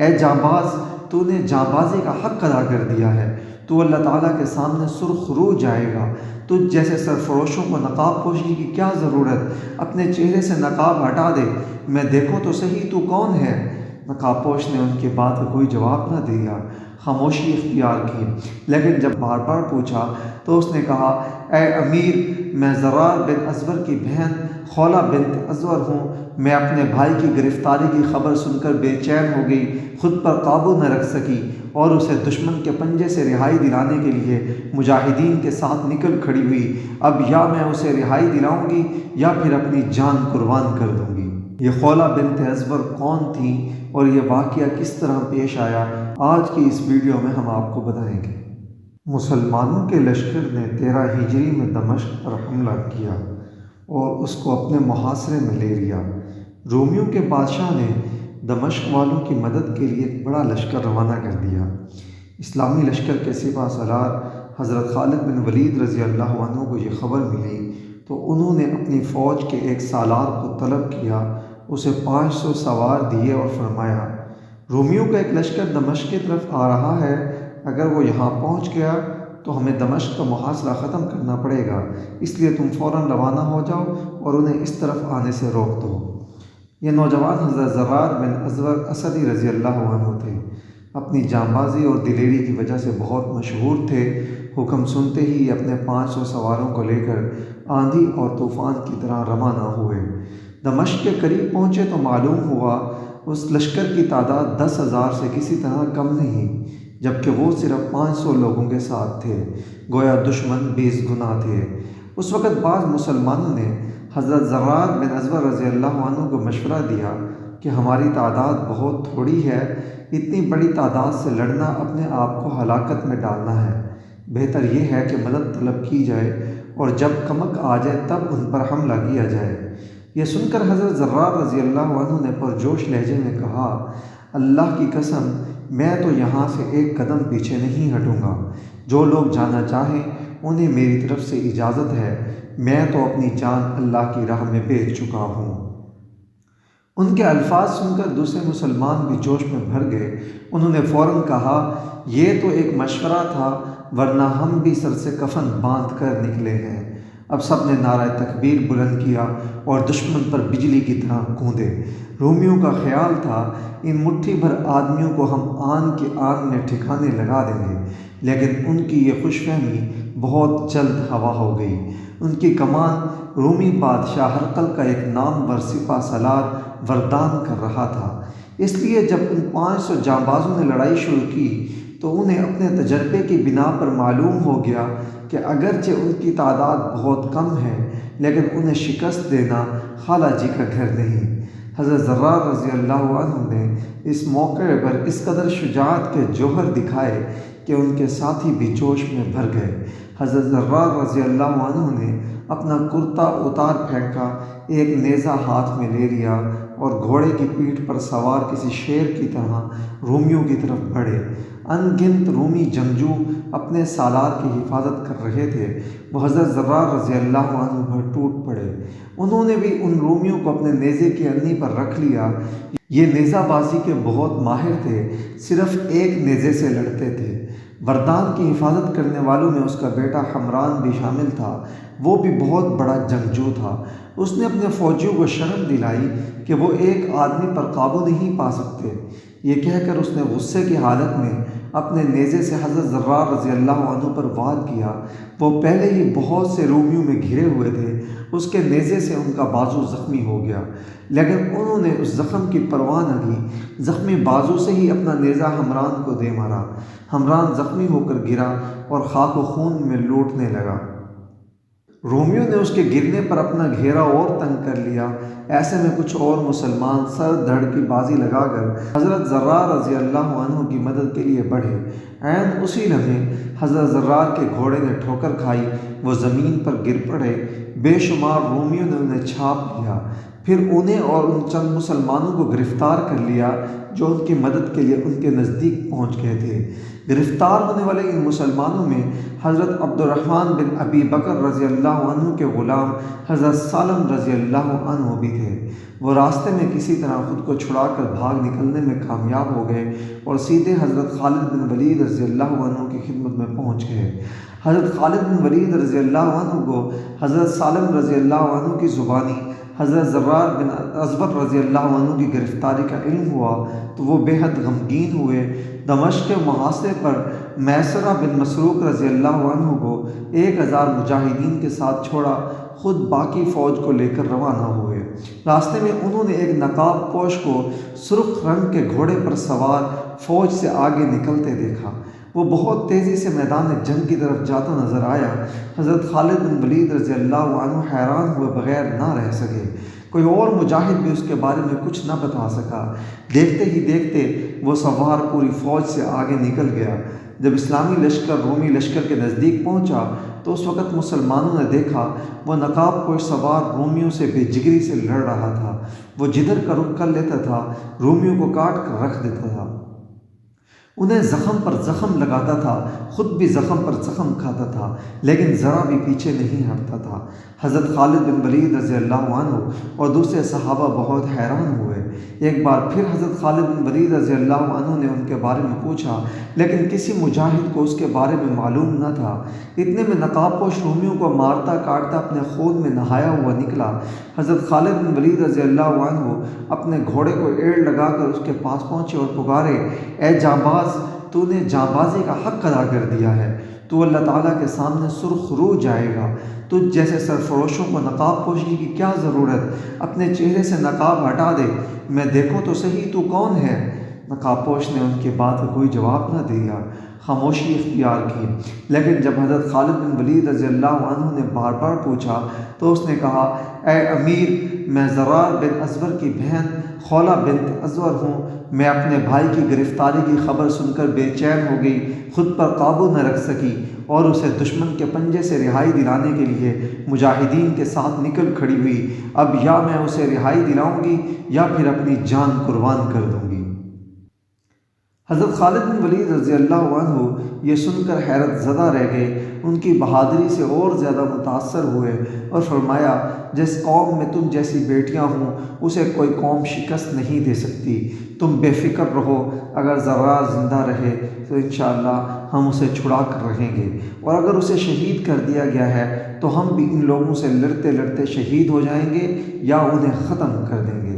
ए जाबाज, तूने जाबाजी का हक अदा कर दिया है। तो अल्लाह ताला के सामने सुरख रू जाएगा तुझ जैसे सरफरोशों को नकाब पोशी की क्या ज़रूरत? अपने चेहरे से नकाब हटा दे। मैं देखूँ तो सही तू कौन है? नकाब पोश ने उनके बात का कोई जवाब ना दिया खामोशी इख्तियार की। लेकिन जब बार बार पूछा तो उसने कहा ए अमीर, मैं ज़रार बिन अजवर की बहन, खौला बिन अजवर हूँ। मैं अपने भाई की गिरफ़्तारी की खबर सुनकर बेचैन हो गई, खुद पर काबू न रख सकी और उसे दुश्मन के पंजे से रिहाई दिलाने के लिए मुजाहिदीन के साथ निकल खड़ी हुई। अब या मैं उसे रिहाई दिलाऊँगी या फिर अपनी जान कुर्बान कर दूँगी। ये खौला बिन अजवर कौन थी और ये वाक़ किस तरह पेश आया? आज की इस वीडियो में हम आपको बताएँगे। मुसलमानों के लश्कर ने तेरह हिजरी में दमश्क पर हमला किया और उसको अपने मुहासरे में ले लिया। रोमियो के बादशाह ने दमश्क वालों की मदद के लिए एक बड़ा लश्कर रवाना कर दिया। इस्लामी लश्कर के सिपा सलार हज़रत खालिद बिन वलीद रज़ी अल्लाह को ये ख़बर मिली तो उन्होंने अपनी फ़ौज के एक सालार को तलब किया उसे पाँच सौ सवार दिए और फरमाया, रोमियो का एक लश्कर दमश की तरफ़ आ रहा है। अगर वो यहाँ पहुँच गया तो हमें दमश्क का मुहासरा ख़त्म करना पड़ेगा। इसलिए तुम फ़ौर रवाना हो जाओ और उन्हें इस तरफ़ आने से रोक दो। ये नौजवान हज़रत ज़रार बिन अजवर असदी रज़ी अल्लाह थे। अपनी जांबाजी और दिलेरी की वजह से बहुत मशहूर थे। हुक्म सुनते ही अपने पाँच सौ सवारों को लेकर आंधी और तूफ़ान की तरह रवाना हुए। दमश्क के करीब पहुँचे तो मालूम हुआ, उस लश्कर की तादाद दस हज़ार से किसी तरह कम नहीं, जबकि वो सिर्फ़ पाँच सौ लोगों के साथ थे। गोया दुश्मन बीस गुना थे। उस वक़्त बाद मुसलमानों ने हज़रत ज़रार बिन अजबर रज़ी अल्लाह को मशवरा दिया कि हमारी तादाद बहुत थोड़ी है, इतनी बड़ी तादाद से लड़ना अपने आप को हलाकत में डालना है। बेहतर यह है कि मदद तलब की जाए और जब कमक आ जाए तब उन पर हमला किया जाए। यह सुनकर हज़रत ज़र्रार रज़ी अल्लाह ने परजोश लहजे में कहा, अल्लाह की कसम, मैं तो यहाँ से एक कदम पीछे नहीं हटूँगा। जो लोग जाना चाहें, उन्हें मेरी तरफ़ से इजाज़त है। मैं तो अपनी जान अल्लाह की राह में बेच चुका हूँ। उनके अल्फाज सुनकर दूसरे मुसलमान भी जोश में भर गए। उन्होंने फ़ौर कहा यह तो एक मशवरा था, वरना हम भी सर से कफन बाँध कर निकले हैं। अब सबने नारा तकबीर बुलंद किया और दुश्मन पर बिजली की तरह कूदे रोमियो का ख्याल था, इन मुट्ठी भर आदमियों को हम आन के आन में ठिकाने लगा देंगे, लेकिन उनकी ये खुशफहमी बहुत जल्द हवा हो गई। उनकी कमान रोमी बादशाह हरकल का एक नामवर सिपा सलार वरदान कर रहा था। इसलिए जब उन पाँच सौ जाबाजों ने लड़ाई शुरू की तो उन्हें अपने तजर्बे की बिना पर मालूम हो गया कि अगरचे उनकी तादाद बहुत कम है, लेकिन उन्हें शिकस्त देना खाला जी का घर नहीं। हज़रत ज़र्रार रज़ी अल्लाह ने इस मौके पर इस कदर शुजात के जौहर दिखाए कि उनके साथी भी जोश में भर गए। हज़रत ज़र्रार रज़ी अल्लाह ने अपना कुर्ता उतार फेंका, एक नेज़ा हाथ में ले लिया और घोड़े की पीठ पर सवार किसी शेर की तरह रोमियों की तरफ़ बढ़े। अनगिनत रूमी जंगजू अपने सालार की हिफाजत कर रहे थे। वो हज़रत ज़र्रार रज़ी अल्लाह पर टूट पड़े। उन्होंने भी उन रोमियों को अपने नेज़े की अन्नी पर रख लिया। ये नेज़ाबाजी के बहुत माहिर थे, सिर्फ़ एक नेज़े से लड़ते थे। वरदान की हिफाजत करने वालों में उसका बेटा हमरान भी शामिल था। वो भी बहुत बड़ा जंगजू था। उसने अपने फ़ौजियों को शर्म दिलाई कि वो एक आदमी पर काबू नहीं पा सकते। ये कहकर उसने गुस्से की हालत में अपने नेज़े से हज़रत ज़र्रार रज़ी अल्लाह पर वार किया। वो पहले ही बहुत से रोमियों में घिरे हुए थे। उसके नेज़े से उनका बाजू ज़ख्मी हो गया। लेकिन उन्होंने उस ज़ख्म की परवाह न की। ज़ख्मी बाजू से ही अपना नेज़ा हमरान को दे मारा। हमरान ज़ख्मी होकर गिरा और खाक व खून में लौटने लगा। रोमियो ने उसके गिरने पर अपना घेरा और तंग कर लिया। ऐसे में कुछ और मुसलमान सर धड़ की बाजी लगाकर हज़रत ज़र्रार रज़ी अल्लाह की मदद के लिए बढ़े। ऐन उसी लम्हे हज़रत ज़र्रार के घोड़े ने ठोकर खाई, वो ज़मीन पर गिर पड़े। बेशुमार रोमियो ने उन्हें छाप लिया। फिर उन्हें और उन चंद मुसलमानों को गिरफ़्तार कर लिया, जो उनकी मदद के लिए उनके नज़दीक पहुँच गए थे। गिरफ़्तार होने वाले इन मुसलमानों में हज़रत अब्दुलरहमान बिन अबी बकर रज़ी अल्लाह के ग़ुलाम हज़रत सालम रज़ी अल्लाह भी थे। वो रास्ते में किसी तरह ख़ुद को छुड़ा कर भाग निकलने में कामयाब हो गए और सीधे हज़रत खालिद बिन वलीद रज़ी अल्लाह की खिदमत में पहुँच गए। हज़रत खालिद बिन वलीद रज़ी अल्लाह को हज़रत सालम रज़ी अल्लाह की ज़ुबानी हज़रत ज़र्रार बिन अजबर रज़ी अल्लाह की गिरफ़्तारी का इल्म हुआ तो वो बेहद गमगीन हुए। दमश के मुहासे पर मैसरा बिन मसरूक रज़ी अल्लाह को एक हज़ार मुजाहिदीन के साथ छोड़ा, ख़ुद बाकी फ़ौज को लेकर रवाना हुए। रास्ते में उन्होंने एक नकाब पोश को सुर्ख रंग के घोड़े पर सवार फ़ौज से आगे निकलते देखा। वो बहुत तेज़ी से मैदान जंग की तरफ़ जाता नज़र आया। हज़रत खालिद बिन वलीद रज़ी अल्लाह हैरान हुए बगैर ना रह सके। कोई और मुजाहिद भी उसके बारे में कुछ ना बता सका। देखते ही देखते वो सवार पूरी फ़ौज से आगे निकल गया। जब इस्लामी लश्कर रोमी लश्कर के नज़दीक पहुँचा तो उस वक़्त मुसलमानों ने देखा, वो नकाब कोई सवार रोमियों से बेजिगरी से लड़ रहा था। वो जिधर का रुख कर लेता था, रोमियों को काट कर रख देता था। उन्हें ज़ख़म पर ज़ख़म लगाता था, ख़ुद भी ज़ख़म पर ज़ख़म खाता था, लेकिन ज़रा भी पीछे नहीं हटता था। हज़रत खालिद बिन वलीद रज़ी अल्लाह और दूसरे सहाबा बहुत हैरान हुए। एक बार फिर हज़रत खालिद बिन वलीद रज़ी अल्लाह ने उनके बारे में पूछा, लेकिन किसी मुजाहिद को उसके बारे में मालूम न था। इतने में नकाबपोश रोमियों को मारता काटता अपने खून में नहाया हुआ निकला। हज़रत खालिद बिन वलीद रज़ी अल्लाह अपने घोड़े को एड़ लगाकर उसके पास पहुँचे और पुकारे ए जाबाज तूने जाबाजी का हक अदा कर दिया है। तो अल्लाह ताला के सामने सुरखरू जाएगा। तुझ जैसे सरफरोशों को नकाब पोशी की क्या ज़रूरत? अपने चेहरे से नकाब हटा दे। मैं देखूँ तो सही, तू कौन है? नकाबपोश ने उनकी बात का कोई जवाब न दिया खामोशी इख्तियार की। लेकिन जब हज़रत खालिद बिन वलीद रज़ी ने बार बार पूछा तो उसने कहा ए अमीर मैं ज़रार बिन अजवर की बहन, खौला बिन अजवर हूँ। मैं अपने भाई की गिरफ़्तारी की खबर सुनकर बेचैन हो गई, खुद पर काबू न रख सकी और उसे दुश्मन के पंजे से रिहाई दिलाने के लिए मुजाहिदीन के साथ निकल खड़ी हुई। अब या मैं उसे रिहाई दिलाऊँगी या फिर अपनी जान कुर्बान कर दूँगी। हज़रत खालिद बिन वलीद रज़ी अल्लाह ये सुनकर हैरत ज़दा रह गए। उनकी बहादरी से और ज़्यादा मुतासर हुए और फरमाया, जिस कौम में तुम जैसी बेटियाँ हों, उसे कोई कौम शिकस्त नहीं दे सकती। तुम बेफ़िक्र रहो, अगर ज़रा ज़िंदा रहे तो इन हम उसे छुड़ा कर रहेंगे। और अगर उसे शहीद कर दिया गया है तो हम भी इन लोगों से लड़ते लड़ते शहीद हो जाएँगे या उन्हें ख़त्म कर देंगे।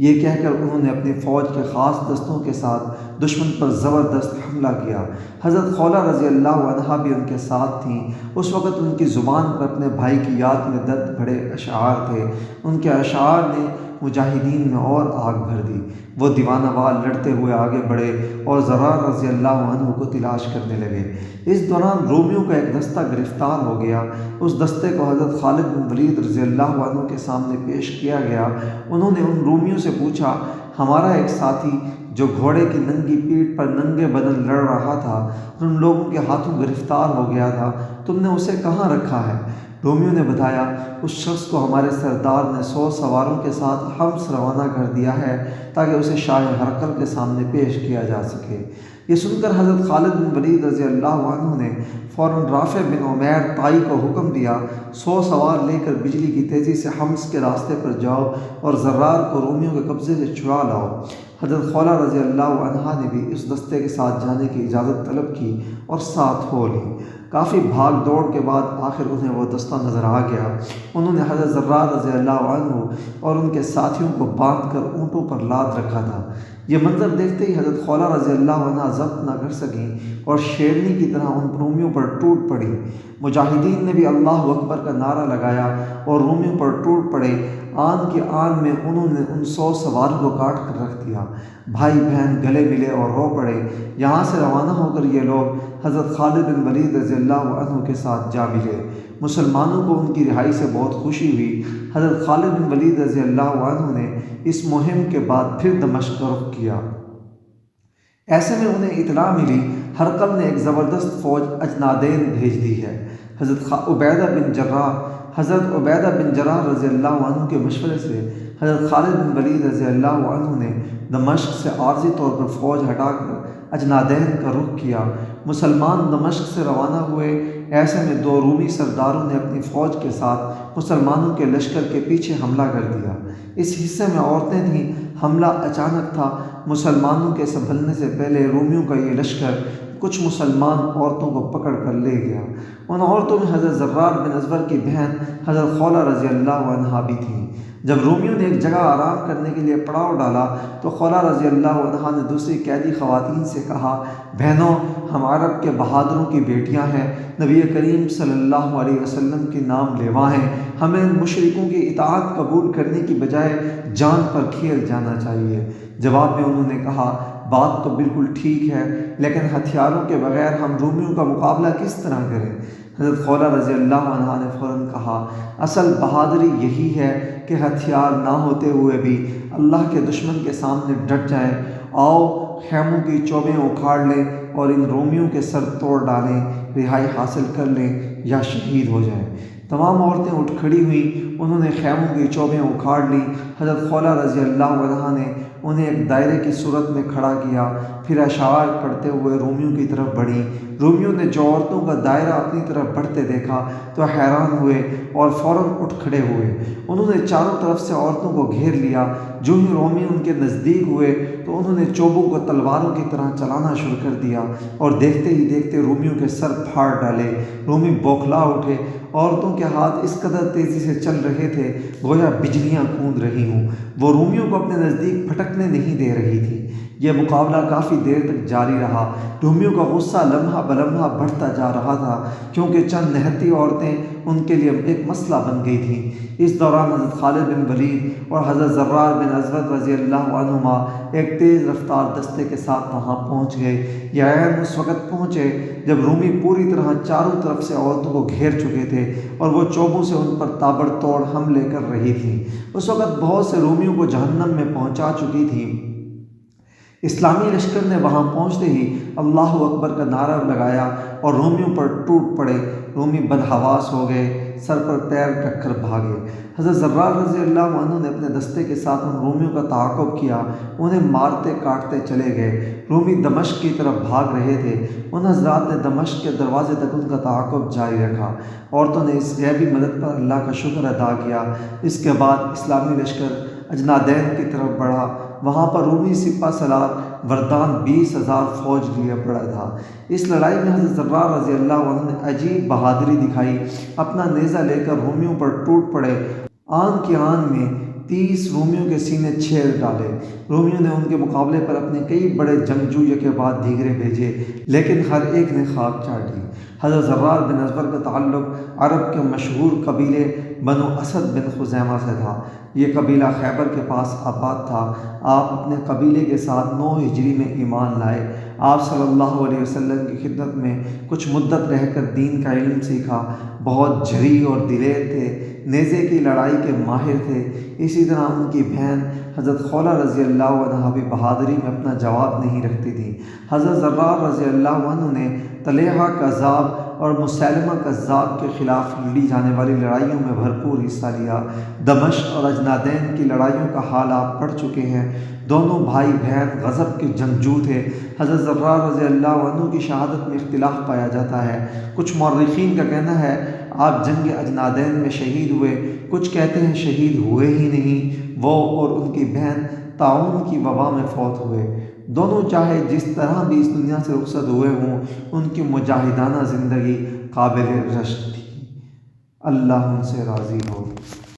ये कहकर उन्होंने अपनी फ़ौज के ख़ास दस्तों के साथ दुश्मन पर ज़बरदस्त हमला किया। हज़रत खौला रज़ी अल्लाह भी उनके साथ थीं। उस वक़्त उनकी ज़ुबान पर अपने भाई की याद में दर्द भरे अशार थे। उनके अशार ने मुजाहिदीन में और आग भर दी। वो दीवाना वाल लड़ते हुए आगे बढ़े और ज़रा रज़ी अल्लाह को तलाश करने लगे। इस दौरान रोमियों का एक दस्ता गिरफ़्तार हो गया। उस दस्ते को हज़रत खालिद बिन वलीद रज़ी अल्लाह के सामने पेश किया गया। उन्होंने उन रोमियों से पूछा, हमारा एक साथी जो घोड़े की नंगी पीठ पर नंगे बदन लड़ रहा था और उन लोगों के हाथों गिरफ़्तार हो गया था। तुमने उसे कहाँ रखा है? रोमियो ने बताया, उस शख्स को हमारे सरदार ने सौ सवारों के साथ हम्स रवाना कर दिया है, ताकि उसे शाह हरकल के सामने पेश किया जा सके। ये सुनकर हज़रत खालिद बिन वलीद रज़ी अल्लाह ने फ़ौर राफ़ बिन उमैर ताई को हुक्म दिया, सौ सवार लेकर बिजली की तेज़ी से हम्स के रास्ते पर जाओ और ज़र्रार को रोमियों के कब्ज़े से छुड़ा लाओ। हज़रत खौला रज़ी अल्लाह ने भी इस दस्ते के साथ जाने की इजाज़त तलब की और साथ हो ली। काफ़ी भाग दौड़ के बाद आखिर उन्हें वो दस्ता नज़र आ गया। उन्होंने हज़रत ज़र्रा रज़ी अल्लाह और उनके साथियों को बाँध कर ऊँटों पर लाद रखा था। ये मंज़र देखते ही हज़रत खौला रज़ी अल्लाह जब्त ना कर सकें और शेरनी की तरह उन रोमियों पर टूट पड़ी। मुजाहिदीन ने भी अल्लाह अकबर का नारा लगाया और रोमियों पर टूट पड़े। आन के आन में उन्होंने उन सौ सवारों को काट कर रख दिया। भाई बहन गले मिले और रो पड़े। यहाँ से रवाना होकर ये लोग हज़रत खालिद बिन वलीद रज़ी अल्लाह के साथ जा मिले। मुसलमानों को उनकी रिहाई से बहुत खुशी हुई। हज़रत खालिद बिन वलीद रज़ी अल्लाह ने इस मुहिम के बाद फिर दमश्क रुख किया। ऐसे में उन्हें इतला मिली हरकल ने एक ज़बरदस्त फ़ौज अजनादेन भेज दी है। हज़रत उबैदा बिन जर्रा हज़रत उबैदा बिन जरा रज़ी अल्लाह के मशवरे से हज़रत खालिद बिन वलीद रज़ी अल्लाह ने दमश्क से आर्जी तौर पर फ़ौज हटाकर अजनादैन का रुख किया। मुसलमान दमश्क से रवाना हुए। ऐसे में दो रूमी सरदारों ने अपनी फ़ौज के साथ मुसलमानों के लश्कर के पीछे हमला कर दिया। इस हिस्से में औरतें थीं। हमला अचानक था। मुसलमानों के संभलने से पहले रोमियों का ये लश्कर कुछ मुसलमान औरतों को पकड़ कर ले गया। उन औरतों में हज़रत जर्रार बिन अजवर की बहन हज़रत खौला रज़ी अल्लाह भी थी। जब रोमियो ने एक जगह आराम करने के लिए पड़ाव डाला तो खौला रज़ी अल्लाह ने दूसरी कैदी ख़वातीन से कहा, बहनों, हम अरब के बहादुरों की बेटियाँ हैं, नबी करीम सल्लल्लाहु अलैहि वसल्लम के नाम लेवा हैं। हमें मुशरकों की इतात कबूल करने की बजाय जान पर खेल जाना चाहिए। जवाब में उन्होंने कहा, बात तो बिल्कुल ठीक है, लेकिन हथियारों के बगैर हम रोमियों का मुकाबला किस तरह करें? हज़रत खौला रज़ी अल्लाह ने फ़ौर कहा, असल बहादरी यही है कि हथियार ना होते हुए भी अल्लाह के दुश्मन के सामने डट जाएँ। आओ, खैमों की चौबें उखाड़ लें और इन रोमियों के सर तोड़ डालें, रिहाई हासिल कर लें या शहीद हो जाएँ। तमाम औरतें उठ खड़ी हुई, उन्होंने खैमों की चौबें उखाड़ ली। हज़रत खौला रज़ी अल्लाह ने उन्हें एक दायरे की सूरत में खड़ा किया। फिर अशार पढ़ते हुए रोमियों की तरफ़ बढ़ी। रोमियों ने जो औरतों का दायरा अपनी तरफ़ बढ़ते देखा तो हैरान हुए और फ़ौर उठ खड़े हुए। उन्होंने चारों तरफ़ से औरतों को घेर लिया। जो ही रोमी उनके नज़दीक हुए तो उन्होंने चोबों को तलवारों की तरह चलाना शुरू कर दिया और देखते ही देखते रोमियों के सर फाड़ डाले। रोमी बौखला उठे। औरतों के हाथ इस कदर तेज़ी से चल रहे थे, गोया बिजलियाँ कूद रही हूँ। वो रोमियों को अपने नज़दीक भटकने नहीं दे रही थी। यह मुकाबला काफ़ी देर तक जारी रहा। रोमियों का गुस्सा लम्हा बलम्हा बढ़ता जा रहा था, क्योंकि चंद नहती औरतें उनके लिए एक मसला बन गई थी। इस दौरान हज़रत खालिद बिन वलीद और हज़रत जर्रार बिन अजरत रज़ी अल्लाह एक तेज़ रफ्तार दस्ते के साथ वहाँ पहुँच गए। यह उस वक़्त पहुँचे जब रूमी पूरी तरह चारों तरफ़ से औरतों को घेर चुके थे और वो चौबों से उन पर ताबड़तोड़ हमले कर रही थी। उस वक़्त बहुत से रूमियों को जहन्नम में पहुँचा चुकी थी। इस्लामी लश्कर ने वहाँ पहुँचते ही अल्लाह अकबर का नारा लगाया और रोमियों पर टूट पड़े। रोमी बदहवास हो गए, सर पर पैर रख कर भागे। हज़रत जर्रार रज़ी अल्लाह ने अपने दस्ते के साथ उन रोमियों का ताक़ब किया, उन्हें मारते काटते चले गए। रोमी दमश्क की तरफ़ भाग रहे थे। उन हजरात ने दमश्क के दरवाजे तक उनका ताक़ब जारी रखा। औरतों ने इस गैबी मदद पर अल्लाह का शुक्र अदा किया। इसके बाद इस्लामी लश्कर अजनादैन की तरफ़ बढ़ा। वहाँ पर रूमी सिपा सलार वरदान बीस हज़ार फौज लिए पड़ा था। इस लड़ाई में हज़रत जर्रा रज़ी अल्लाह ने अजीब बहादुरी दिखाई। अपना नेज़ा लेकर रूमियों पर टूट पड़े। आन के आन में तीस रोमियों के सीने छेद डाले। रोमियों ने उनके मुकाबले पर अपने कई बड़े जंगजू के बाद धीगरे भेजे, लेकिन हर एक ने खाक चाट हज़रत जर्रार बिन अजबर का ताल्लुक अरब के मशहूर कबीले बनो असद बिन खुजैमा से था। ये कबीला खैबर के पास आबाद था। आप अपने कबीले के साथ नौ हिजरी में ईमान लाए। आप सल्लल्लाहु अलैहि वसल्लम की खिदमत में कुछ मुद्दत रहकर दीन का इल्म सीखा। बहुत झरी और दिलेर थे, नेज़े की लड़ाई के माहिर थे। इसी तरह उनकी बहन हज़रत खौला रज़ी अल्लाह भी बहादुरी में अपना जवाब नहीं रखती थी। हज़रत ज़र्रार रज़ी अल्लाह ने तलेहा का कज़ाब और मुसलमा कज़ाब के ख़िलाफ़ लड़ी जाने वाली लड़ाइयों में भरपूर हिस्सा लिया। दमश और अजनादैन की लड़ाइयों का हाल आप पढ़ चुके हैं। दोनों भाई बहन गज़ब के जंगजू थे। हज़रत ज़र्रा रज़ी अल्लाह की शहादत में इख्तिलाफ़ पाया जाता है। कुछ मौरखीन का कहना है, आप जंग अजनादैन में शहीद हुए। कुछ कहते हैं शहीद हुए ही नहीं। वो और उनकी बहन ताउन की वबा में फौत हुए। दोनों चाहे जिस तरह भी इस दुनिया से रुखसत हुए हों, उनकी मुजाहिदाना ज़िंदगी काबिल रश थी। अल्लाह उनसे राज़ी हो।